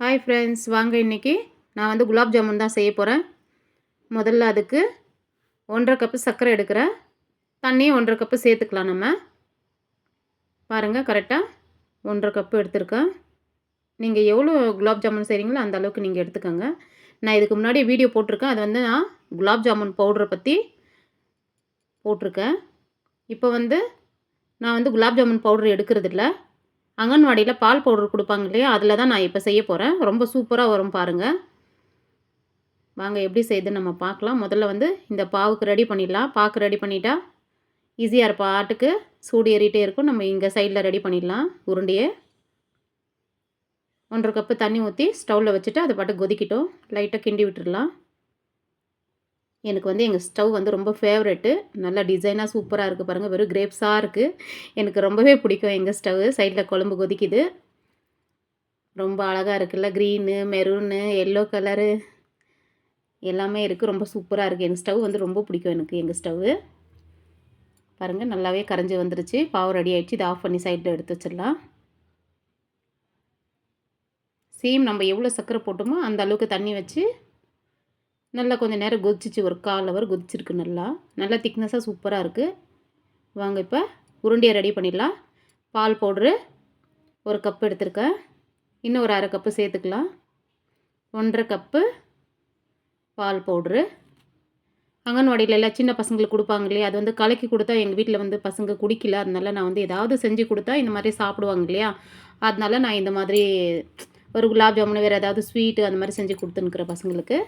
Hi friends வாங்க இன்றைக்கி நான் வந்து குலாப் ஜாமுன் தான் செய்ய போகிறேன் முதல்ல அதுக்கு ஒன்றரை கப்பு சர்க்கரை எடுக்கிறேன். தண்ணியும் ஒன்றரை கப்பு சேர்த்துக்கலாம் நம்ம. பாருங்கள் கரெக்டாக ஒன்றரை கப்பு எடுத்துருக்கேன். நீங்கள் எவ்வளோ குலாப் ஜாமுன் செய்கிறீங்களோ அந்த அளவுக்கு நீங்கள் எடுத்துக்கோங்க. நான் இதுக்கு முன்னாடி வீடியோ போட்டிருக்கேன். அது வந்து நான் குலாப் ஜாமுன் பவுடரை பற்றி போட்டிருக்கேன். இப்போ வந்து நான் வந்து குலாப் ஜாமுன் பவுடர் எடுக்கிறதில்ல அங்கன்வாடியில் பால் பவுடர் கொடுப்பாங்க இல்லையா? அதில் தான் நான் இப்போ செய்ய போகிறேன் ரொம்ப சூப்பராக வரும் பாருங்கள் வாங்க எப்படி செய்யுதுன்னு நம்ம பார்க்கலாம். முதல்ல வந்து இந்த பாவுக்கு ரெடி பண்ணிடலாம். பாக்கு ரெடி பண்ணிட்டா ஈஸியாக இருப்பா. ஆட்டுக்கு சூடு ஏறிட்டே இருக்கும். நம்ம இங்கே சைடில் ரெடி பண்ணிடலாம். உருண்டையை. ஒன்றரை கப்பு தண்ணி ஊற்றி ஸ்டவ்வில் வச்சுட்டு அதை பாட்டு கொதிக்கிட்டோம். லைட்டாக கிண்டி விட்டுடலாம். எனக்கு வந்து எங்கள் ஸ்டவ் வந்து ரொம்ப ஃபேவரெட்டு. நல்லா டிசைனாக சூப்பராக இருக்குது பாருங்கள் வெறும் கிரேப்ஸாக இருக்குது எனக்கு ரொம்பவே பிடிக்கும் எங்கள் ஸ்டவ். சைடில் குழம்பு கொதிக்குது. ரொம்ப அழகாக இருக்குல்ல. க்ரீனு மெரூனு எல்லோ கலரு எல்லாமே இருக்குது ரொம்ப சூப்பராக இருக்குது எங்கள் ஸ்டவ் வந்து ரொம்ப பிடிக்கும் எனக்கு எங்கள் ஸ்டவ்வு பாருங்கள் நல்லாவே கரைஞ்சி வந்துருச்சு. பாவு ரெடி ஆகிடுச்சு இதை ஆஃப் பண்ணி சைடில் எடுத்து வச்சிடலாம். சேம் நம்ம எவ்வளோ சர்க்கரை போட்டோமோ அந்த அளவுக்கு தண்ணி வச்சு நல்லா கொஞ்சம் நேரம் கொதிச்சிச்சு. ஒரு கால் ஹவர் கொதிச்சிருக்கு நல்லா. நல்லா திக்னஸாக சூப்பராக இருக்குது வாங்க இப்போ உருண்டையை ரெடி பண்ணிடலாம். பால் பவுட்ரு ஒரு கப் எடுத்திருக்கேன். இன்னும் ஒரு அரை கப்பு சேர்த்துக்கலாம். ஒன்றரை கப்பு பால் பவுட்ரு. அங்கன்வாடியில் எல்லாம் சின்ன பசங்களுக்கு கொடுப்பாங்க இல்லையா? அது வந்து கலக்கி கொடுத்தா எங்கள் வீட்டில் வந்து பசங்க குடிக்கல. அதனால நான் வந்து ஏதாவது செஞ்சு கொடுத்தா இந்த மாதிரி சாப்பிடுவாங்க இல்லையா? அதனால நான் இந்த மாதிரி ஒரு குலாப் ஜாமுன் வேறு ஏதாவது ஸ்வீட்டு அந்த மாதிரி செஞ்சு கொடுத்துன்னுக்குறேன் பசங்களுக்கு.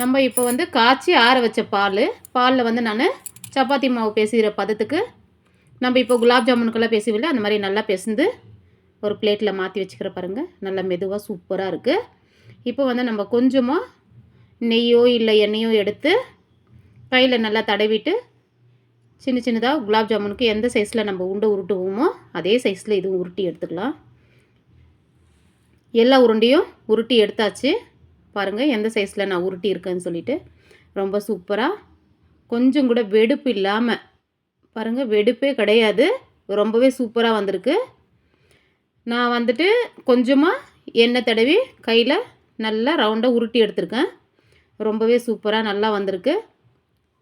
நம்ம இப்போ வந்து காய்ச்சி ஆற வச்ச பால். பாலில் வந்து நான் சப்பாத்தி மாவு பேசுகிற பதத்துக்கு நம்ம இப்போ குலாப் ஜாமுனுக்கெல்லாம் பேசுவில்லை. அந்த மாதிரி நல்லா பேசுந்து ஒரு பிளேட்டில் மாற்றி வச்சுக்கிற பாருங்கள் நல்லா மெதுவாக சூப்பராக இருக்குது இப்போ வந்து நம்ம கொஞ்சமாக நெய்யோ இல்லை எண்ணெயோ எடுத்து கையில் நல்லா தடவிட்டு சின்ன சின்னதாக குலாப் ஜாமுனுக்கு எந்த சைஸில் நம்ம உண்டை உருட்டுவோமோ அதே சைஸில் இதுவும் உருட்டி எடுத்துக்கலாம். எல்லா உருண்டையும் உருட்டி எடுத்தாச்சு. பாருங்கள் எந்த சைஸில் நான் உருட்டி இருக்கேன்னு சொல்லிட்டு ரொம்ப சூப்பராக கொஞ்சம் கூட வெடுப்பு இல்லாமல் பாருங்கள் வெடுப்பே கிடையாது ரொம்பவே சூப்பராக வந்திருக்கு. நான் வந்துட்டு கொஞ்சமாக எண்ணெய் தடவி கையில் நல்லா ரவுண்டாக உருட்டி எடுத்திருக்கேன். ரொம்பவே சூப்பராக நல்லா வந்திருக்கு.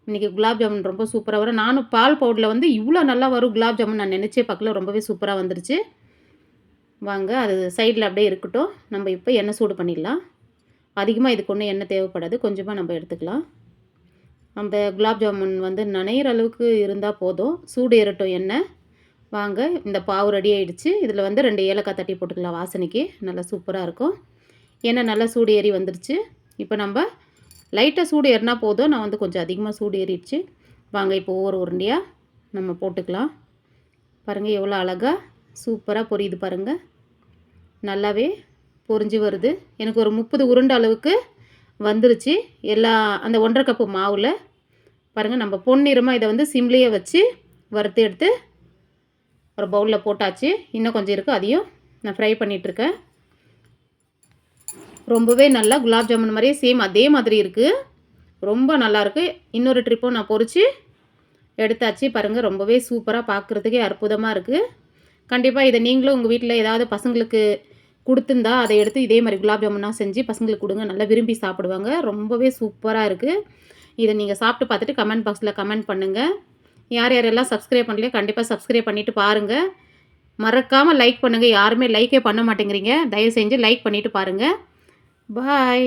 இன்றைக்கி குலாப் ஜாமுன் ரொம்ப சூப்பராக வரும். நானும் பால் பவுடரில் வந்து இவ்வளோ நல்லா வரும் குலாப் ஜாமுன் நான் நினச்சே பார்க்கல ரொம்பவே சூப்பராக வந்துருச்சு. வாங்க அது சைடில் அப்படியே இருக்கட்டும். நம்ம இப்போ எண்ணெய் சூடு பண்ணிடலாம். அதிகமாக இதுக்கு ஒன்றும் எண்ணெய் தேவைப்படாது. கொஞ்சமாக நம்ம எடுத்துக்கலாம். அந்த குலாப் ஜாமுன் வந்து நனையிற அளவுக்கு இருந்தால் போதும். சூடு ஏறட்டும் எண்ணெய். வாங்க இந்த பாவு ரெடி ஆகிடுச்சு இதில் வந்து ரெண்டு ஏலக்காய் தட்டி போட்டுக்கலாம் வாசனைக்கு. நல்லா சூப்பராக இருக்கும். எண்ணெய் நல்லா சூடு ஏறி வந்துடுச்சு இப்போ நம்ம லைட்டாக சூடு ஏறினா போதும். நான் வந்து கொஞ்சம் அதிகமாக சூடு ஏறிடுச்சு. வாங்க இப்போ ஒவ்வொரு உருண்டையாக நம்ம போட்டுக்கலாம். பாருங்கள் எவ்வளோ அழகாக சூப்பராக பொரியுது பாருங்கள் நல்லாவே பொரிஞ்சு வருது. எனக்கு ஒரு முப்பது உருண்டை அளவுக்கு வந்துருச்சு. எல்லா அந்த ஒன்றரை கப்பு மாவில் பாருங்கள் நம்ம பொன்னிறமாக இதை வந்து சிம்லேயே வச்சு வறுத்து எடுத்து ஒரு பவுலில் போட்டாச்சு. இன்னும் கொஞ்சம் இருக்குது அதையும் நான் ஃப்ரை பண்ணிகிட்ருக்கேன் ரொம்பவே நல்லா குலாப் ஜாமுன் மாதிரியே சேம் அதே மாதிரி இருக்குது ரொம்ப நல்லாயிருக்கு இன்னொரு ட்ரிப்பும் நான் பொறிச்சு எடுத்தாச்சு. பாருங்கள் ரொம்பவே சூப்பராக பார்க்குறதுக்கே அற்புதமாக இருக்குது கண்டிப்பாக இதை நீங்களும் உங்கள் வீட்டில் ஏதாவது பசங்களுக்கு கொடுத்துருந்தா அதை எடுத்து இதே மாதிரி குலாப் ஜாமுனாக செஞ்சு பசங்களுக்கு கொடுங்க. நல்லா விரும்பி சாப்பிடுவாங்க. ரொம்பவே சூப்பராக இருக்குது இதை நீங்கள் சாப்பிட்டு பார்த்துட்டு கமெண்ட் பாக்ஸில் கமெண்ட் பண்ணுங்கள் யார் யாரெல்லாம் சப்ஸ்கிரைப் பண்ணலையோ கண்டிப்பாக சப்ஸ்கிரைப் பண்ணிவிட்டு பாருங்கள் மறக்காமல் லைக் பண்ணுங்கள் யாருமே லைக்கே பண்ண மாட்டேங்கிறீங்க. தயவு செஞ்சு லைக் பண்ணிவிட்டு பாருங்கள் பாய்